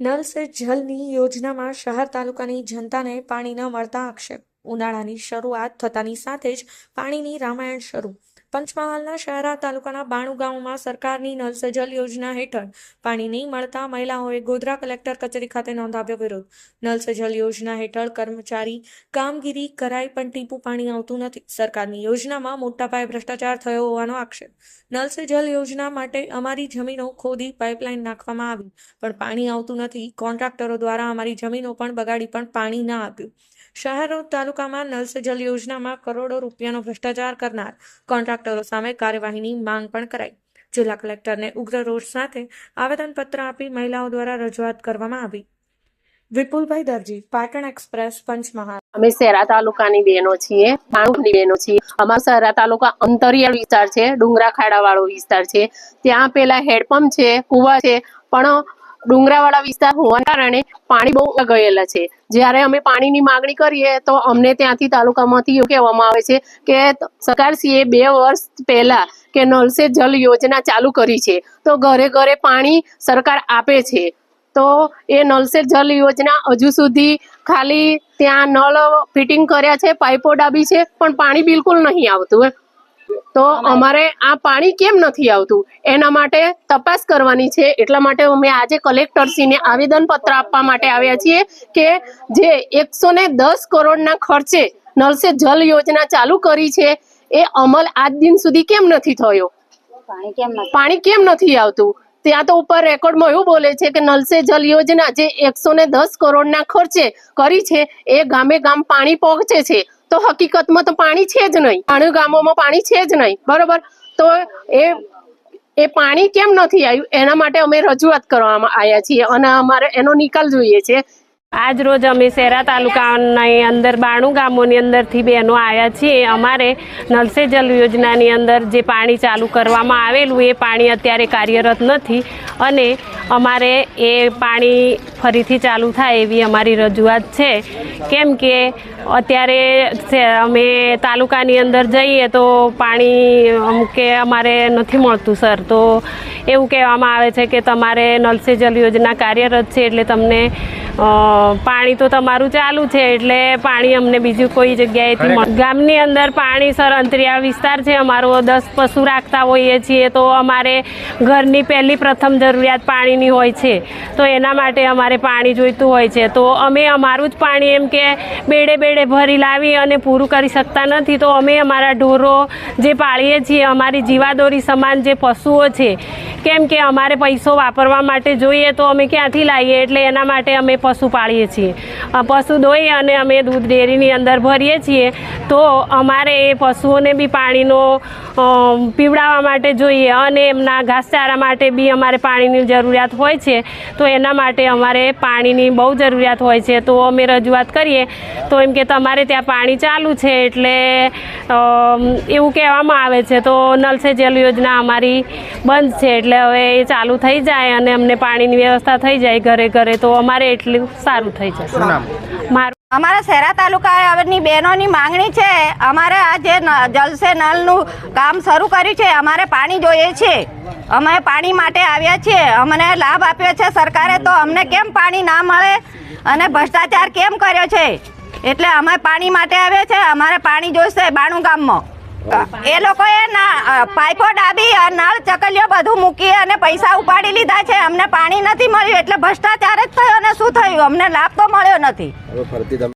Null સે જલની યોજનામાં શહેર તાલુકાની જનતાને પાણી ન મળતા આક્ષેપ. ઉનાળાની શરૂઆત થતાની સાથે જ પાણીની રામાયણ શરૂ. પંચમહાલના શહેરા તાલુકાના બાણુ ગામમાં સરકારની નલ સે જલ યોજના હેઠળ પાણી નહીં મળતા મહિલાઓએ ગોધરા કલેક્ટર કચેરી ખાતે નોંધાવ્યો વિરોધ. નલ સે જલ યોજના હેઠળ કર્મચારી કામગીરી કરાઈ પણ ટીપું પાણી આવતું નથી. સરકારની યોજનામાં મોટા પાયે ભ્રષ્ટાચાર થયો હોવાનો આક્ષેપ. નલ સે જલ યોજના માટે અમારી જમીનો ખોદી પાઇપલાઇન નાખવામાં આવી, પણ પાણી આવતું નથી. કોન્ટ્રાક્ટરો દ્વારા અમારી જમીનો પણ બગાડી પણ પાણી ના આપ્યું. શહેરો તાલુકામાં નલ સે જલ યોજનામાં કરોડો રૂપિયાનો ભ્રષ્ટાચાર કરનાર કોન્ટ્રાક્ટરો સામે કાર્યવાહીની માંગ પણ કરાઈ. જિલ્લા કલેક્ટરને ઉગ્ર રોષ સાથે આવેદનપત્ર આપી મહિલાઓ દ્વારા રજૂઆત કરવામાં આવી. વિપુલભાઈ દરજી, પાટણ એક્સપ્રેસ, પંચમહાલ. અમે શેરા તાલુકાની બહેનો છીએ માણુકની બહેનો છીએ. અમારો શહેરા તાલુકા અંતરિયાળ વિસ્તાર છે ડુંગરા ખાડા વાળો વિસ્તાર છે. ત્યાં પેલા હેડપંપ છે, કુવા છે, પણ ડુંગરાવાળા વિસ્તાર હોવાના કારણે પાણી બહુ ગયેલા છે. જ્યારે અમે પાણીની માગણી કરીએ તો અમને ત્યાંથી તાલુકામાંથી એવું કહેવામાં આવે છે કે સરકારશ્રીએ બે વર્ષ પહેલા કે નળ સે જલ યોજના ચાલુ કરી છે. તો ઘરે ઘરે પાણી સરકાર આપે છે. તો એ નળ સે જલ યોજના હજુ સુધી ખાલી ત્યાં નળ ફિટિંગ કર્યા છે, પાઇપો ડાબી છે, પણ પાણી બિલકુલ નહીં આવતું. તો અમારે આ પાણી કેમ નથી આવતું? એના માટે તપાસ કરવાની છે. એટલા માટે અમે આજે કલેક્ટરશ્રીને આવેદન પત્ર આપવા માટે આવ્યા છીએ કે જે એકસો ને દસ કરોડના ખર્ચે નલસે જલ યોજના ચાલુ કરી છે એ અમલ આજ દિન સુધી કેમ નથી થયો? પાણી કેમ નથી? પાણી કેમ નથી આવતું? ત્યાં તો ઉપર રેકોર્ડમાં એવું બોલે છે કે નલ સે જલ યોજના જે એકસો ને દસ કરોડના ખર્ચે કરી છે એ ગામે ગામ પાણી પહોંચે છે. તો હકીકતમાં તો પાણી છે જ નહીં. પાણી ગામોમાં પાણી છે જ નહીં. બરોબર? તો એ એ પાણી કેમ નથી આવ્યું? એના માટે અમે રજૂઆત કરવામાં આવ્યા છીએ અને અમારે એનો નિકાલ જોઈએ છે. આજ રોજ અમે શેરા તાલુકાની અંદર બાણું ગામોની અંદરથી બહેનો આવ્યા છીએ. અમારે નલસે જલ યોજનાની અંદર જે પાણી ચાલુ કરવામાં આવેલું, એ પાણી અત્યારે કાર્યરત નથી અને અમારે એ પાણી ફરીથી ચાલુ થાય એવી અમારી રજૂઆત છે. કેમ કે અત્યારે અમે તાલુકાની અંદર જઈએ તો પાણી અમ કે અમારે નથી મળતું, સર. તો એવું કહેવામાં આવે છે કે તમારે નલસે જલ યોજના કાર્યરત છે એટલે તમને પાણી તો તમારું ચાલુ છે એટલે પાણી અમને બીજું કોઈ જગ્યાએથી ગામની અંદર પાણી સર અંતરિયાળ વિસ્તાર છે અમારો દસ પશુ રાખતા હોઈએ છીએ તો અમારે ઘરની પહેલી પ્રથમ જરૂરિયાત પાણીની હોય છે. તો એના માટે અમારે પાણી જોઈતું હોય છે. તો અમે અમારું જ પાણી એમ કે બેડે બેડે ભરી લાવી અને પૂરું કરી શકતા નથી તો અમે અમારા ઢોરો જે પાળીએ છીએ, અમારી જીવાદોરી સમાન જે પશુઓ છે, કેમ કે અમારે પૈસો વાપરવા માટે જોઈએ તો અમે ક્યાંથી લાવીએ એટલે એના માટે અમે પશુ પાળીએ છીએ. પશુ દોઈ અને અમે દૂધ ડેરીની અંદર ભરીએ છીએ, તો અમારે એ પશુઓને બી પાણીનો પીવડાવવા માટે જોઈએ અને એમના ઘાસચારા માટે બી અમારે પાણીની જરૂરિયાત હોય છે, તો એના માટે અમારે પાણીની બહુ જરૂરિયાત હોય છે. તો અમે રજૂઆત કરીએ, તો એમ કે તમારે ત્યાં પાણી ચાલુ છે એટલે એવું એવું કહેવામાં આવે છે તો નલ સે જલ યોજના અમારી બંધ છે એટલે હવે એ ચાલુ થઈ જાય અને અમને પાણીની વ્યવસ્થા થઈ જાય ઘરે ઘરે તો અમારે એટલું સારું થઈ જશે. મારું અમારા શહેરા તાલુકાની બહેનોની માંગણી છે અમારે આ જે જલસે નલનું કામ શરૂ કર્યું છે અમારે પાણી જોઈએ છે. અમે પાણી માટે આવ્યા છીએ અમને લાભ આપ્યો છે સરકારે તો અમને કેમ પાણી ના મળે અને ભ્રષ્ટાચાર કેમ કર્યો છે? એટલે અમે પાણી માટે આવ્યા છે અમારે પાણી જોઈશે બાણું ગામમાં. એ લોકોએ પાઇપો ડાબી નળ ચકલીઓ બધું મૂકી અને પૈસા ઉપાડી લીધા છે. અમને પાણી નથી મળ્યું, એટલે ભ્રષ્ટાચાર જ થયો અને શું થયું? અમને લાભ તો મળ્યો નથી.